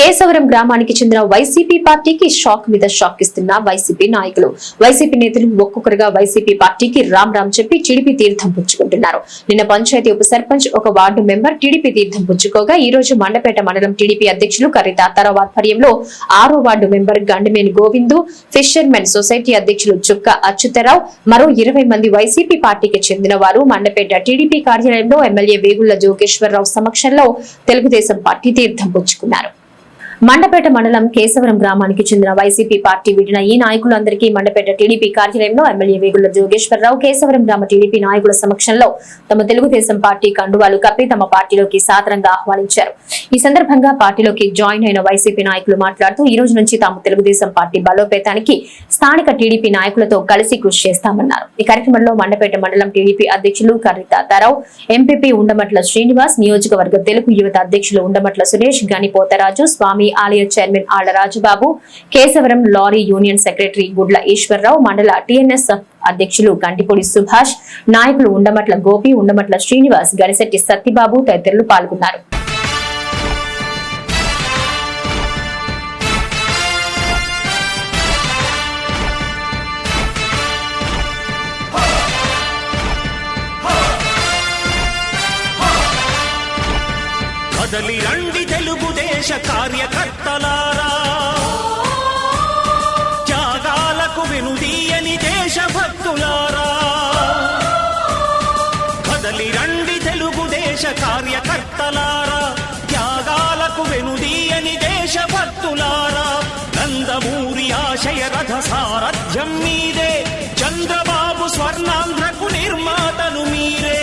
కేశవరం గ్రామానికి చెందిన వైసీపీ పార్టీకి షాక్ మీద షాక్ ఇస్తున్న వైసీపీ నాయకులు. వైసీపీ నేతలు ఒక్కొక్కరుగా వైసీపీ పార్టీకి రామ్ రామ్ చెప్పి టీడీపీ తీర్థం పుచ్చుకుంటున్నారు. నిన్న పంచాయతీ ఉప సర్పంచ్ ఒక వార్డు మెంబర్ టీడీపీ తీర్థం పుచ్చుకోగా ఈ రోజు మండపేట మండలం టీడీపీ అధ్యక్షులు కర్రి తాతారావు ఆధ్వర్యంలో ఆరో ward member Gandimeni Govindu fishermen society అధ్యక్షులు చుక్క అచ్యుతరావు మరో ఇరవై మంది వైసీపీ పార్టీకి చెందిన వారు మండపేట టీడీపీ కార్యాలయంలో ఎమ్మెల్యే వేగుళ్ళ జోగేశ్వరరావు సమక్షంలో తెలుగుదేశం పార్టీ తీర్థం పుచ్చుకున్నారు. మండపేట మండలం కేశవరం గ్రామానికి చెందిన వైసీపీ పార్టీ వీడిన ఈ నాయకులందరికీ మండపేట టీడీపీ కార్యాలయంలో ఎమ్మెల్యే వేగుల జోగేశ్వరరావు కేశవరం గ్రామ టీడీపీ నాయకుల సమక్షంలో తమ తెలుగుదేశం పార్టీ కండువాలు కప్పి తమ పార్టీలోకి సాదరంగా ఆహ్వానించారు. ఈ సందర్భంగా పార్టీలోకి జాయిన్ అయిన వైసీపీ నాయకులు మాట్లాడుతూ ఈ రోజు నుంచి తాము తెలుగుదేశం పార్టీ బలోపేతానికి స్థానిక టీడీపీ నాయకులతో కలిసి కృషి చేస్తామన్నారు. ఈ కార్యక్రమంలో మండపేట మండలం టీడీపీ అధ్యక్షులు కర్రి తాతారావు ఎంపీపీ ఉండమట్ల శ్రీనివాస్ నియోజకవర్గ తెలుగు యువత అధ్యక్షులు ఉండమట్ల సురేష్ గణిపోతరాజు స్వామి ఆలయ chairman Alla Rajubabu Kesavaram lorry union secretary Gudla Eswararao మండల టిఎన్ఎస్ అధ్యక్షులు గంటిపూడి సుభాష్ నాయకులు ఉండమట్ల గోపి ఉండమట్ల శ్రీనివాస్ గనిశెట్టి సత్తిబాబు తదితరులు పాల్గొన్నారు. కదలి రండి తెలుగుదేశ కార్యక్రమం. నందమూరి ఆశయ రథ సారథ్యం మీదే. చంద్రబాబు స్వర్ణాంధ్రకు నిర్మాతను మీరే.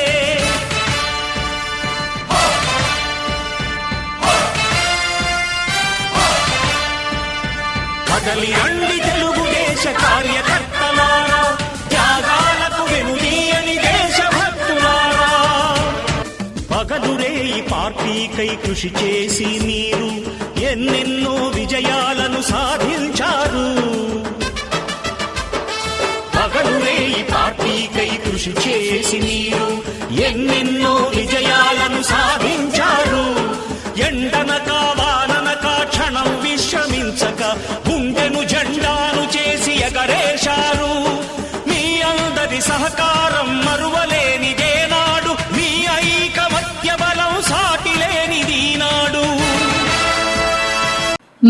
కదలి అండి తెలుగుదేశ కార్యకర్తలారా త్యాగాలకు వెనుదీయని దేశభక్తులారా. పగలురే ఈ పార్టీకై కృషి చేసి మీరు ఎన్నెన్నో విజయాలను సాధించారు? పగలునే ఈ పార్టీకై కృషి చేసి మీరు ఎన్నెన్నో విజయాలను సాధించారు? ఎండనక వాననక క్షణం విశ్రమించక గుండెను జెండాను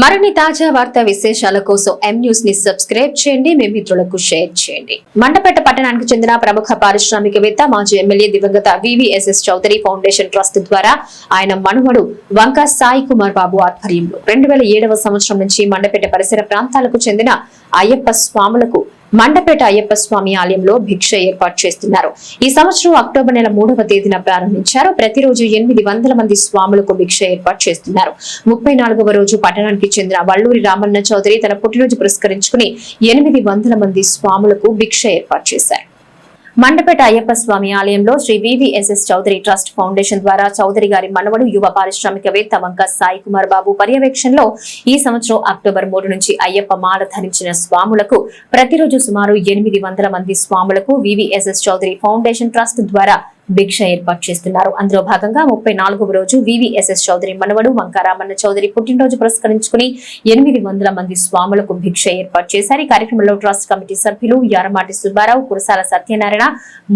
మరిన్ని తాజా వార్తా విశేషాల కోసం ఎం న్యూస్ని సబ్స్క్రైబ్ చేయండి. మీ మిత్రులకు షేర్ చేయండి. మండపేట పట్టణానికి చెందిన ప్రముఖ పారిశ్రామికవేత్త మాజీ ఎమ్మెల్యే దివంగత వివిఎస్ఎస్ చౌదరి ఫౌండేషన్ ట్రస్ట్ ద్వారా ఆయన మనుమడు వంక సాయి కుమార్ బాబు ఆధ్వర్యంలో రెండు వేల ఏడవ సంవత్సరం నుంచి మండపేట పరిసర ప్రాంతాలకు చెందిన అయ్యప్ప స్వాములకు మండపేట అయ్యప్ప స్వామి ఆలయంలో భిక్ష ఏర్పాటు చేస్తున్నారు. ఈ సంవత్సరం అక్టోబర్ నెల మూడవ తేదీన ప్రారంభించారు. ప్రతిరోజు ఎనిమిది వందల మంది స్వాములకు భిక్ష ఏర్పాటు చేస్తున్నారు. ముప్పై నాలుగవ రోజు పట్టణానికి చెందిన వల్లూరి రామన్న చౌదరి తన పుట్టినరోజు పురస్కరించుకుని ఎనిమిది వందల మంది స్వాములకు భిక్ష ఏర్పాటు చేశారు. మండపేట అయ్యప్ప స్వామి ఆలయంలో Sri VVSS Chowdary trust foundation ద్వారా చౌదరి గారి మనవడు యువ పారిశ్రామికవేత్త వంక సాయి కుమార్ బాబు పర్యవేక్షణలో ఈ సంవత్సరం అక్టోబర్ మూడు నుంచి అయ్యప్ప మాల ధరించిన స్వాములకు ప్రతిరోజు సుమారు ఎనిమిది వందల మంది స్వాములకు వివిఎస్ఎస్ చౌదరి ఫౌండేషన్ ట్రస్ట్ ద్వారా భిక్ష ఏర్పాటు చేస్తున్నారు. అందులో భాగంగా ముప్పై నాలుగవ రోజు వివిఎస్ఎస్ చౌదరి మనవడు వంకారామన్న చౌదరి పుట్టినరోజు పురస్కరించుకుని ఎనిమిది వందల మంది స్వాములకు భిక్ష ఏర్పాటు చేశారు. ఈ కార్యక్రమంలో ట్రస్ట్ కమిటీ సభ్యులు యారమాటి సుబ్బారావు కురసాల సత్యనారాయణ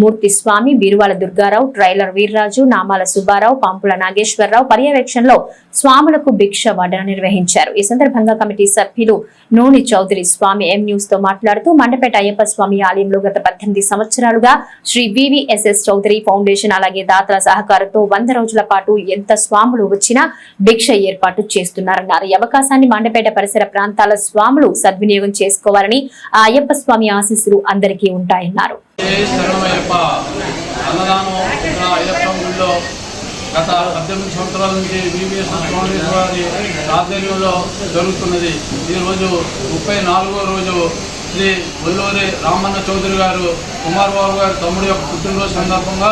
మూర్తి స్వామి బీరువాల దుర్గారావు ట్రైలర్ వీర్రాజు నామాల సుబ్బారావు పాంపుల నాగేశ్వరరావు పర్యవేక్షణలో స్వాములకు భిక్ష వడ్డన నిర్వహించారు. ఈ సందర్భంగా కమిటీ సభ్యులు నూని చౌదరి స్వామి ఎం న్యూస్తో మాట్లాడుతూ మండపేట అయ్యప్ప స్వామి ఆలయంలో గత పద్దెనిమిది సంవత్సరాలుగా Sri VVSS Chowdary foundation foundation అలాగే దాతల సహకారంతో వంద రోజుల పాటు ఎంత స్వాములు వచ్చినా భిక్ష ఏర్పాటు చేస్తున్నారన్నారు. ఈ అవకాశాన్ని మండపేట పరిసర ప్రాంతాల స్వాములు సద్వినియోగం చేసుకోవాలని ఆ అయ్యప్ప స్వామి ఆశీస్సులు అందరికీ ఉంటాయన్నారు. గత పద్దెనిమిది సంవత్సరాల నుంచి బీబీఎస్ ఫౌండేషన్ ఆధ్వర్యంలో జరుగుతున్నది. ఈరోజు ముప్పై నాలుగో రోజు శ్రీ ఒల్లూరి రామన్న చౌదరి గారు కుమార్ బాబు గారి తమ్ముడు యొక్క పుట్టినరోజు సందర్భంగా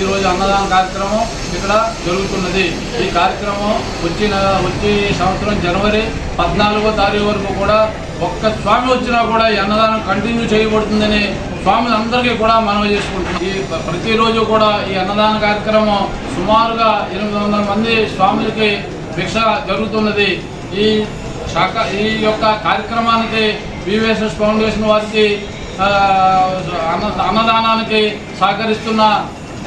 ఈరోజు అన్నదాన కార్యక్రమం ఇక్కడ జరుగుతున్నది. ఈ కార్యక్రమం వచ్చిన వచ్చే సంవత్సరం జనవరి పద్నాలుగో తారీఖు వరకు కూడా ఒక్క స్వామి వచ్చినా కూడా ఈ అన్నదానం కంటిన్యూ చేయబడుతుందని స్వామి అందరికీ కూడా మనవి చేసుకుంటున్నాం. ఈ ప్రతిరోజు కూడా ఈ అన్నదాన కార్యక్రమం సుమారుగా ఎనిమిది వందల మంది స్వాములకి భిక్ష జరుగుతున్నది. ఈ శాఖ ఈ యొక్క కార్యక్రమానికి వివిఎస్ఎస్ ఫౌండేషన్ వారికి అన్న అన్నదానానికి సహకరిస్తున్న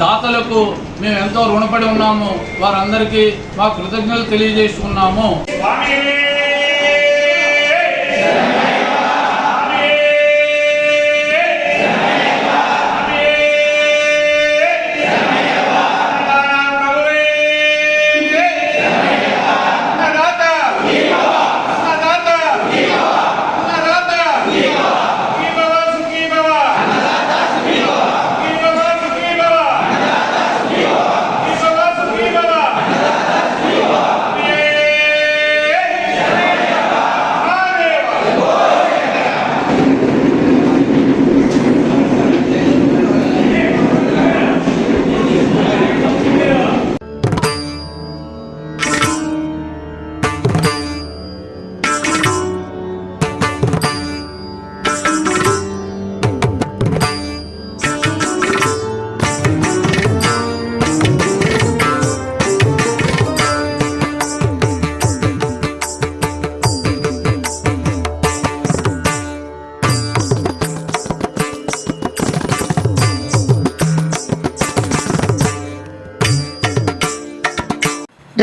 దాతలకు మేము ఎంతో రుణపడి ఉన్నాము. వారందరికీ మా కృతజ్ఞతలు తెలియజేస్తున్నాము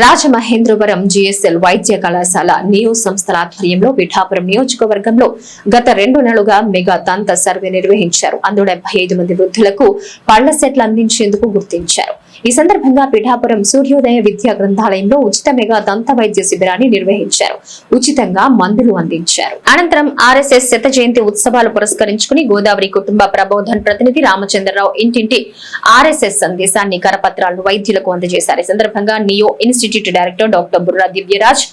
రాజమహేంద్రవరం జిఎస్ఎల్ వైద్య కళాశాల నియో సంస్థల ఆధ్వర్యంలో పిఠాపురం నియోజకవర్గంలో గత రెండు నెలలుగా మెగా దంత సర్వే నిర్వహించారు. అందులో డెబ్బై మంది వృద్ధులకు పళ్ళ సెట్లు అందించేందుకు గుర్తించారు. ఈ సందర్భంగా పిఠాపురం సూర్యోదయ విద్యా గ్రంథాలయంలో ఉచిత మెగా దంత వైద్య శిబిరాన్ని నిర్వహించారు. ఉచితంగా మందులు అందించారు. అనంతరం ఆర్ఎస్ఎస్ శత జయంతి ఉత్సవాలు పురస్కరించుకుని గోదావరి కుటుంబ ప్రబోధన్ ప్రతినిధి రామచంద్రరావు ఇంటింటి ఆర్ఎస్ఎస్ సందేశాన్ని కరపత్రాలను వైద్యులకు అందజేశారు. ఈ సందర్భంగా neo institute director doctor Burra Divyaraj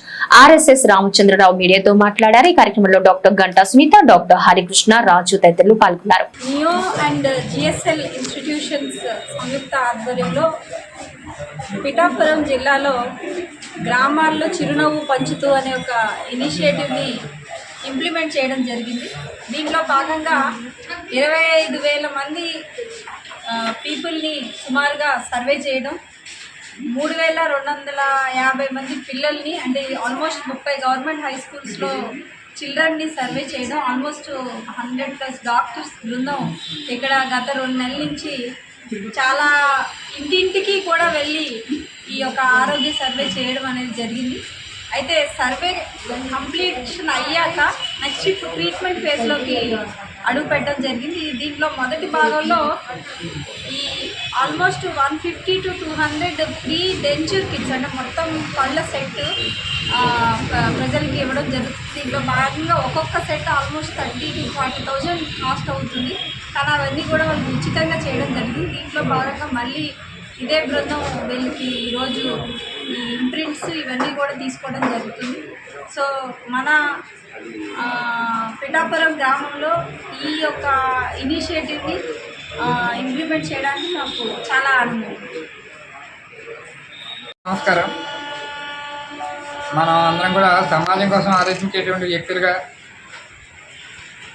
RSS Ramachandrarao మీడియాతో మాట్లాడారు. ఈ కార్యక్రమంలో డాక్టర్ గంటా సునీత డాక్టర్ హరికృష్ణ రాజు తదితరులు పాల్గొన్నారు. నియో అండ్ జిఎస్ఎల్ ఇన్స్టిట్యూషన్స్ సంయుక్త ఆధ్వర్యంలో పిఠాపురం జిల్లాలో గ్రామాల్లో చిరునవ్వు పంచుతూ అనే ఒక ఇనిషియేటివ్ని ఇంప్లిమెంట్ చేయడం జరిగింది. దీంట్లో భాగంగా ఇరవై ఐదు వేల మంది పీపుల్ని సుమారుగా సర్వే చేయడం మూడు వేల రెండు వందల యాభై మంది పిల్లల్ని అంటే ఆల్మోస్ట్ ముప్పై గవర్నమెంట్ హై స్కూల్స్లో చిల్డ్రన్ని సర్వే చేయడం ఆల్మోస్ట్ హండ్రెడ్ ప్లస్ డాక్టర్స్ బృందం ఇక్కడ గత రెండు నెలల నుంచి చాలా ఇంటింటికి కూడా వెళ్ళి ఈ యొక్క ఆరోగ్య సర్వే చేయడం అనేది జరిగింది. అయితే సర్వే కంప్లీషన్ అయ్యాక నెక్స్ట్ ఇప్పుడు ట్రీట్మెంట్ ఫేజ్లోకి అడుగు పెట్టడం జరిగింది. దీంట్లో మొదటి భాగంలో ఈ almost one fifty to two hundred free denture kits అంటే మొత్తం పళ్ళ సెట్ ప్రజలకి ఇవ్వడం జరుగుతుంది. దీంట్లో భాగంగా ఒక్కొక్క set almost thirty to forty thousand cost అవుతుంది. కానీ అవన్నీ కూడా వాళ్ళు ఉచితంగా చేయడం జరిగింది. దీంట్లో భాగంగా మళ్ళీ ఇదే బృందం వీళ్ళకి ఈరోజు ఈ ఇవన్నీ కూడా తీసుకోవడం జరుగుతుంది. సో మన పిఠాపురం గ్రామంలో ఈ యొక్క ఇనిషియేటివ్ని ఇంప్లిమెంట్ చేయడానికి నాకు చాలా ఆనందం. నమస్కారం. మనం అందరం కూడా సమాజం కోసం ఆలోచించేటువంటి వ్యక్తులుగా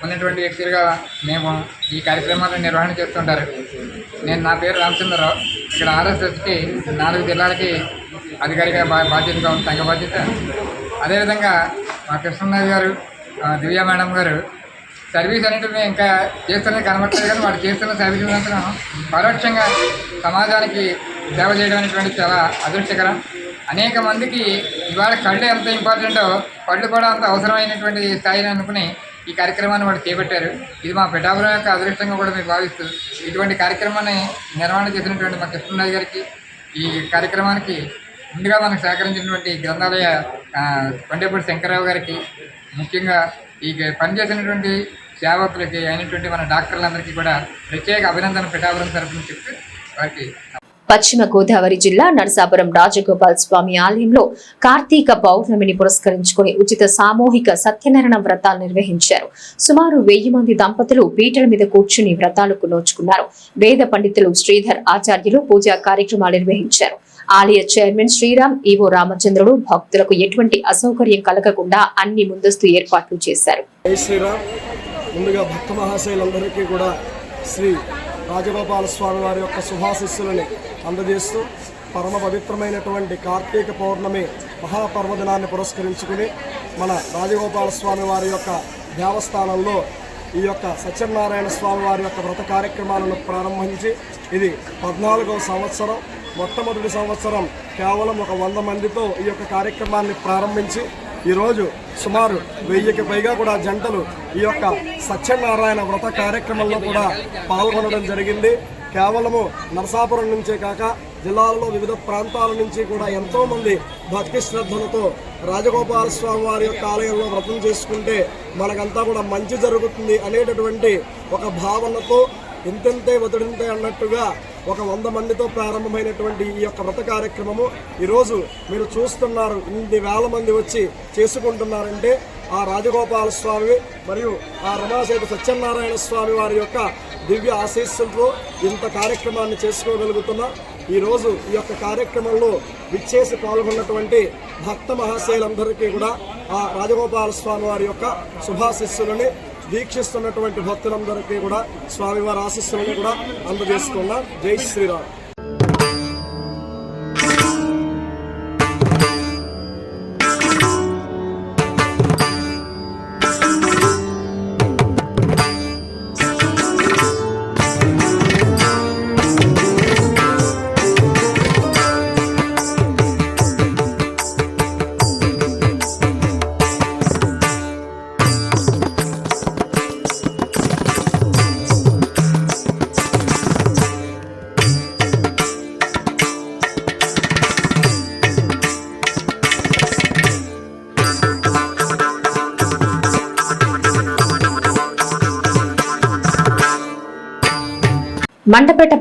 ఉన్నటువంటి వ్యక్తులుగా మేము ఈ కార్యక్రమాలను నిర్వహణ చేస్తుంటారు. నేను నా పేరు రామచంద్రరావు. ఇక్కడ ఆర్ఎస్ఎస్కి నాలుగు జిల్లాలకి అధికారిగా బా బాధ్యతగా ఉంది సంఘ బాధ్యత. అదేవిధంగా మా కృష్ణనాథ్ గారు దివ్యా దివ్య మేడం గారు సర్వీస్ అనేది ఇంకా చేస్తున్నది కనబడలేదు కానీ వాడు చేస్తున్న సర్వీస్ మాత్రం పరోక్షంగా సమాజానికి సేవ చేయడం అనేటువంటి చాలా అదృష్టకరం. అనేక మందికి ఇవాళ కళ్ళు ఎంత ఇంపార్టెంటో పళ్ళు కూడా అంత అవసరమైనటువంటి స్థాయిని అనుకుని ఈ కార్యక్రమాన్ని వాడు చేపట్టారు. ఇది మా పిఠాపురం యొక్క అదృష్టంగా కూడా మేము భావిస్తూ ఇటువంటి కార్యక్రమాన్ని నిర్వహణ చేసినటువంటి మా కృష్ణరాజు గారికి ఈ కార్యక్రమానికి ముందుగా మనకు సహకరించినటువంటి గ్రంథాలయ కొండేపూడి శంకరరావు గారికి ముఖ్యంగా ఈ పనిచేసినటువంటి సేవకులకి అయినటువంటి మన డాక్టర్లందరికీ కూడా ప్రత్యేక అభినందన పిఠాపురం తరఫున చెప్తూ వారికి పశ్చిమ గోదావరి జిల్లా నరసాపురం రాజగోపాల్ స్వామి ఆలయంలో కార్తీక పౌర్ణమిని పురస్కరించుకుని ఉచిత సామూహిక సత్యనారాయణ వ్రతాలు నిర్వహించారు. సుమారు వెయ్యి మంది దంపతులు పీటల మీద కూర్చుని వ్రతాలకు నోచుకున్నారు. వేద పండితులు శ్రీధర్ ఆచార్యులు పూజా కార్యక్రమాలు నిర్వహించారు. ఆలయ చైర్మన్ శ్రీరామ్ ఈవో రామచంద్రుడు భక్తులకు ఎటువంటి అసౌకర్యం కలగకుండా అన్ని ముందస్తు ఏర్పాట్లు చేశారు. శ్రీరామ్. ముందుగా భక్త మహాశయులందరికీ కూడా శ్రీ రాజగోపాల స్వామి వారి యొక్క శుభాశిస్సులని అందజేస్తూ పరమ పవిత్రమైనటువంటి కార్తీక పౌర్ణమి మహాపర్వదినాన్ని పురస్కరించుకుని మన రాజగోపాల స్వామి వారి యొక్క దేవస్థానంలో ఈ యొక్క సత్యనారాయణ స్వామి వారి యొక్క వ్రత కార్యక్రమాలను ప్రారంభించి ఇది పద్నాలుగవ సంవత్సరం. మొట్టమొదటి సంవత్సరం కేవలం ఒక వంద మందితో ఈ యొక్క కార్యక్రమాన్ని ప్రారంభించి ఈరోజు సుమారు వెయ్యికి పైగా కూడా జంటలు ఈ యొక్క సత్యనారాయణ వ్రత కార్యక్రమంలో కూడా పాల్గొనడం జరిగింది. కేవలము నరసాపురం నుంచే కాక జిల్లాలలో వివిధ ప్రాంతాల నుంచి కూడా ఎంతోమంది భక్తి శ్రద్ధలతో రాజగోపాల స్వామి వారి యొక్క ఆలయంలో వ్రతం చేసుకుంటే మనకంతా కూడా మంచి జరుగుతుంది అనేటటువంటి ఒక భావనతో ఇంతంతే వదుడింతే అన్నట్టుగా ఒక వంద మందితో ప్రారంభమైనటువంటి ఈ యొక్క వ్రత కార్యక్రమము ఈరోజు మీరు చూస్తున్నారు. ఇన్ని వేల మంది వచ్చి చేసుకుంటున్నారంటే ఆ రాజగోపాల స్వామి మరియు ఆ రమాసేత సత్యనారాయణ స్వామి వారి యొక్క దివ్య ఆశీస్సులతో ఇంత కార్యక్రమాన్ని చేసుకోగలుగుతున్నా. ఈరోజు ఈ యొక్క కార్యక్రమంలో విచ్చేసి పాల్గొన్నటువంటి భక్త మహాశైలందరికీ కూడా ఆ రాజగోపాల స్వామి వారి యొక్క శుభాశిస్సులని దీక్షిస్తున్నటువంటి భక్తులందరికీ కూడా స్వామివారి ఆశీస్సులను కూడా అందజేసుకున్నాం. జై శ్రీరామ్.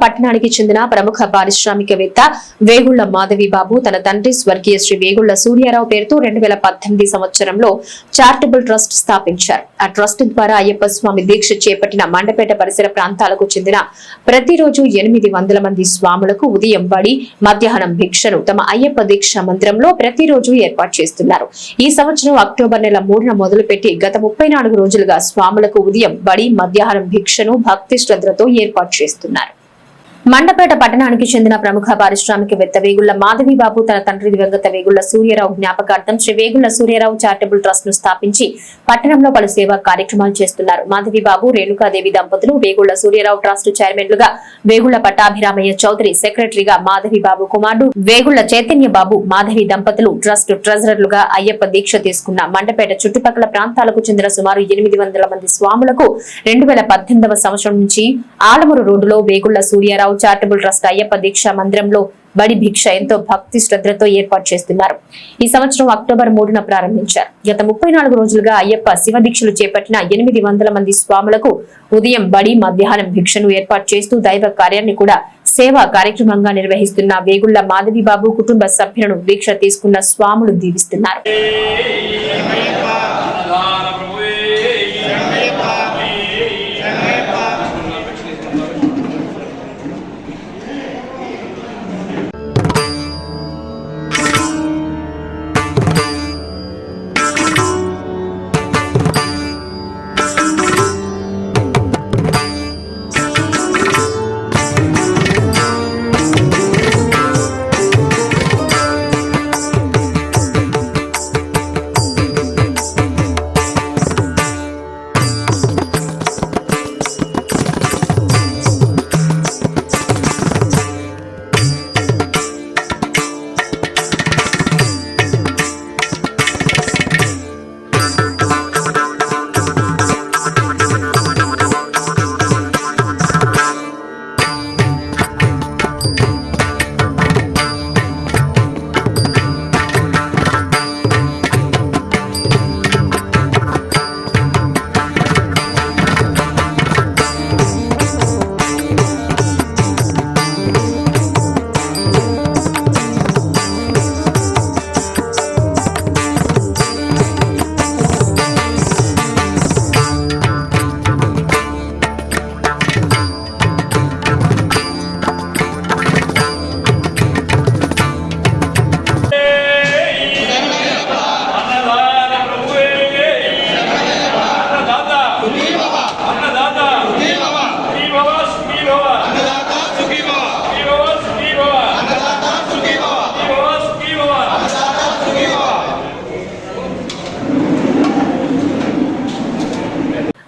పట్టణానికి చెందిన ప్రముఖ పారిశ్రామికవేత్త వేగుళ్ళ మాధవి బాబు తన తండ్రి స్వర్గీయ శ్రీ వేగుళ్ళ సూర్యారావు పేరుతో రెండు వేల పద్దెనిమిది సంవత్సరంలో చారిటబుల్ ట్రస్ట్ స్థాపించారు. ఆ ట్రస్ట్ ద్వారా అయ్యప్ప స్వామి దీక్ష చేపట్టిన మండపేట పరిసర ప్రాంతాలకు చెందిన ప్రతిరోజు ఎనిమిది వందల మంది స్వాములకు ఉదయం బడి మధ్యాహ్నం భిక్షను తమ అయ్యప్ప దీక్ష మందిరంలో ప్రతిరోజు ఏర్పాటు చేస్తున్నారు. ఈ సంవత్సరం అక్టోబర్ నెల మూడున మొదలుపెట్టి గత ముప్పై నాలుగు రోజులుగా స్వాములకు ఉదయం బడి మధ్యాహ్నం భిక్షను భక్తి శ్రద్ధలతో ఏర్పాటు చేస్తున్నారు. మండపేట పట్టణానికి చెందిన ప్రముఖ పారిశ్రామికవేత్త వేగుళ్ళ మాధవి బాబు తన తండ్రి దివంగత వేగుళ్ళ సూర్యరావు జ్ఞాపకార్థం శ్రీ వేగుళ్ళ సూర్యరావు చారిటబుల్ ట్రస్ట్ను స్థాపించి పట్టణంలో పలు సేవా కార్యక్రమాలు చేస్తున్నారు. మాధవి బాబు రేణుకాదేవి దంపతులు వేగుళ్ళ సూర్యరావు ట్రస్ట్ చైర్మన్లుగా వేగుళ్ళ పట్టాభిరామయ్య చౌదరి సెక్రటరీగా మాధవి బాబు కుమారుడు వేగుళ్ళ చైతన్య బాబు మాధవి దంపతులు ట్రస్ట్ ట్రెజరర్లుగా అయ్యప్ప దీక్ష తీసుకున్న మండపేట చుట్టుపక్కల ప్రాంతాలకు చెందిన సుమారు ఎనిమిది వందల మంది స్వాములకు రెండు వేల పద్దెనిమిదవ సంవత్సరం నుంచి ఆలమూరు రోడ్డులో వేగుళ్ళ సూర్యారావు చారిటబుల్ ట్రస్ట్ అయ్యప్ప దీక్ష మందిరంలో బడి భిక్ష ఎంతో భక్తి శ్రద్ధలతో ఏర్పాటు చేస్తున్నారు. ఈ సంవత్సరం అక్టోబర్ మూడున ప్రారంభించారు. గత ముప్పై నాలుగు రోజులుగా అయ్యప్ప శివ దీక్షలు చేపట్టిన ఎనిమిది వందల మంది స్వాములకు ఉదయం బడి మధ్యాహ్నం భిక్షను ఏర్పాటు చేస్తూ దైవ కార్యాన్ని కూడా సేవా కార్యక్రమంగా నిర్వహిస్తున్న వేగుళ్ళ మాధవి బాబు కుటుంబ సభ్యులను దీక్ష తీసుకున్న స్వాములు దీవిస్తున్నారు.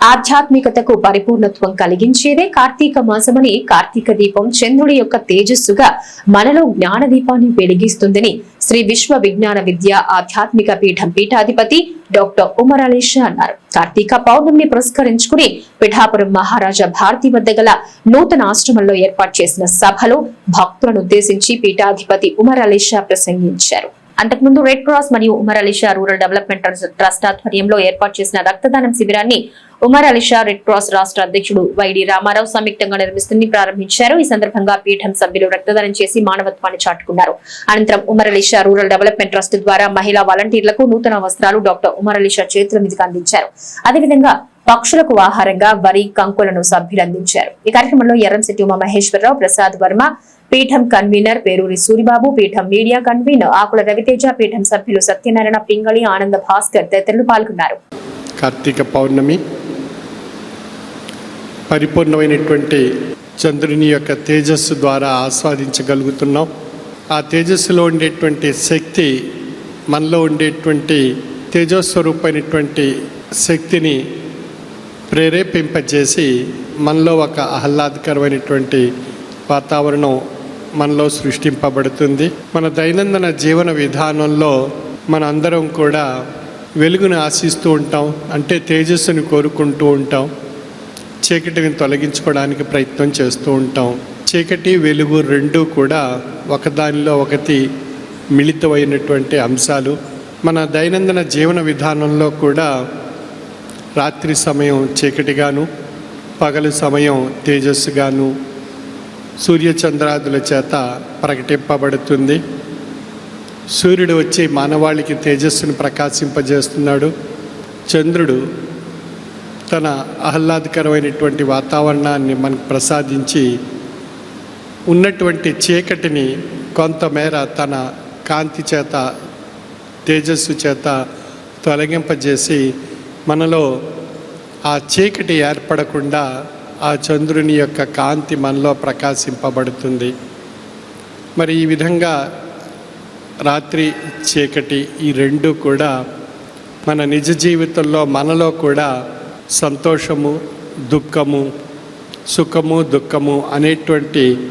ఆధ్యాత్మికతకు పరిపూర్ణత్వం కలిగించేదే కార్తీక మాసమని కార్తీక దీపం చంద్రుడి యొక్క తేజస్సుగా మనలో జ్ఞాన దీపాన్ని వెలిగిస్తుందని శ్రీ విశ్వ విజ్ఞాన విద్య ఆధ్యాత్మిక పీఠం పీఠాధిపతి డాక్టర్ ఉమర్ అలీ షా అన్నారు. కార్తీక పౌర్ణమిని పురస్కరించుకుని పిఠాపురం మహారాజా భారతి వద్ద గల నూతన ఆశ్రమంలో ఏర్పాటు చేసిన సభలో భక్తులను ఉద్దేశించి పీఠాధిపతి ఉమర్ అలీ షా ప్రసంగించారు. అంతకుముందు రెడ్ క్రాస్ మరియు Umar Alisha rural development trust- trust ఆధ్వర్యంలో ఏర్పాటు చేసిన రక్తదానం శిబిరాన్ని ఉమర్ అలీషా రెడ్ క్రాస్ రాష్ట్ర అధ్యక్షుడు వైడి రామారావు సంయుక్తంగా నిర్మిస్తుంది ప్రారంభించారు. ఈ సందర్భంగా పీఠం సభ్యులు రక్తదానం చేసి మానవత్వాన్ని చాటుకున్నారు. అనంతరం Umar Alisha rural development trust ద్వారా మహిళా వాలంటీర్లకు నూతన వస్త్రాలు డాక్టర్ ఉమర్ అలీషా చేతుల మీదుగా అందించారు. అదేవిధంగా పక్షులకు ఆహారంగా వరి కంకులను సభ్యులు అందించారు. ఈ కార్యక్రమంలో ఎర్రంశెట్టి ఉమా మహేశ్వరరావు ప్రసాద్ వర్మ పీఠం కన్వీనర్ పేరూరి సూరిబాబు పీఠం మీడియా కన్వీనర్ ఆకుల రవితేజ పీఠం సభ్యులు సత్యనారాయణ పింగళి ఆనంద భాస్కర్ తదితరులు పాల్గొన్నారు. కార్తీక పౌర్ణమి పరిపూర్ణమైనటువంటి చంద్రుని యొక్క తేజస్సు ద్వారా ఆస్వాదించగలుగుతున్నాం. ఆ తేజస్సులో ఉండేటువంటి శక్తి మనలో ఉండేటువంటి తేజస్వరూపమైనటువంటి శక్తిని ప్రేరేపింపజేసి మనలో ఒక ఆహ్లాదకరమైనటువంటి వాతావరణం మనలో సృష్టింపబడుతుంది. మన దైనందిన జీవన విధానంలో మన అందరం కూడా వెలుగును ఆశిస్తూ ఉంటాం అంటే తేజస్సుని కోరుకుంటూ ఉంటాం. చీకటిని తొలగించుకోవడానికి ప్రయత్నం చేస్తూ ఉంటాం. చీకటి వెలుగు రెండు కూడా ఒకదానిలో ఒకటి మిళితమైనటువంటి అంశాలు. మన దైనందిన జీవన విధానంలో కూడా రాత్రి సమయం చీకటిగాను పగలు సమయం తేజస్సుగాను సూర్యచంద్రాదుల చేత ప్రకటింపబడుతుంది. సూర్యుడు వచ్చి మానవాళికి తేజస్సును ప్రకాశింపజేస్తున్నాడు. చంద్రుడు తన ఆహ్లాదకరమైనటువంటి వాతావరణాన్ని మనకు ప్రసాదించి ఉన్నటువంటి చీకటిని కొంతమేర తన కాంతి చేత తేజస్సు చేత తొలగింపజేసి మనలో ఆ చీకటి ఏర్పడకుండా ఆ చంద్రుని యొక్క కాంతి మనలో ప్రకాశింపబడుతుంది. మరి ఈ విధంగా రాత్రి చీకటి ఈ రెండు కూడా మన నిజ జీవితంలో మనలో కూడా సంతోషము దుఃఖము సుఖము దుఃఖము అనేటువంటి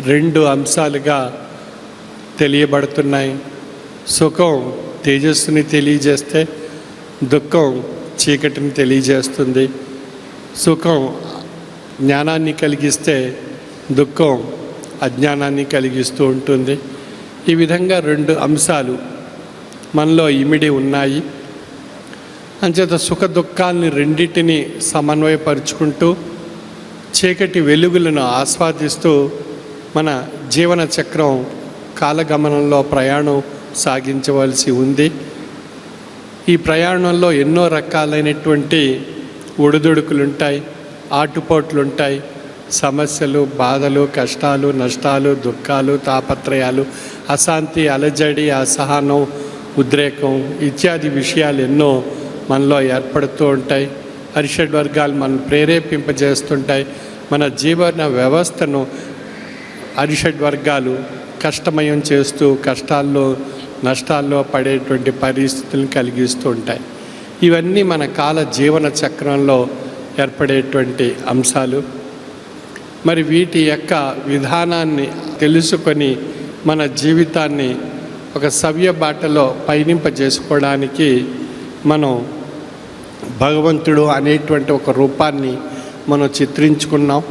రెండు అంశాలుగా తెలియబడుతున్నాయి. సుఖం తేజస్సుని తెలియజేస్తే దుఃఖం చీకటిని తెలియజేస్తుంది. సుఖం జ్ఞానాన్ని కలిగిస్తే దుఃఖం అజ్ఞానాన్ని కలిగిస్తూ ఉంటుంది. ఈ విధంగా రెండు అంశాలు మనలో ఇమిడి ఉన్నాయి. అంచేత సుఖ దుఃఖాన్ని రెండింటిని సమన్వయపరుచుకుంటూ చీకటి వెలుగులను ఆస్వాదిస్తూ మన జీవన చక్రం కాలగమనంలో ప్రయాణం సాగించవలసి ఉంది. ఈ ప్రయాణంలో ఎన్నో రకాలైనటువంటి ఒడిదుడుకులుంటాయి ఆటుపోట్లుంటాయి. సమస్యలు బాధలు కష్టాలు నష్టాలు దుఃఖాలు తాపత్రయాలు అశాంతి అలజడి అసహనం ఉద్రేకం ఇత్యాది విషయాలు ఎన్నో మనలో ఏర్పడుతూ ఉంటాయి. అరిషడ్ వర్గాలు మనం ప్రేరేపింపజేస్తుంటాయి. మన జీవన వ్యవస్థను అరిషడ్ వర్గాలు కష్టమయం చేస్తూ కష్టాల్లో నష్టాల్లో పడేటువంటి పరిస్థితులను కలిగిస్తూ ఉంటాయి. ఇవన్నీ మన కాల జీవన చక్రంలో ఏర్పడేటువంటి అంశాలు. మరి వీటి యొక్క విధానాన్ని తెలుసుకొని మన జీవితాన్ని ఒక సవ్య బాటలో పయనింపజేసుకోవడానికి మనం భగవంతుడు అనేటువంటి ఒక రూపాన్ని మనం చిత్రించుకున్నాం.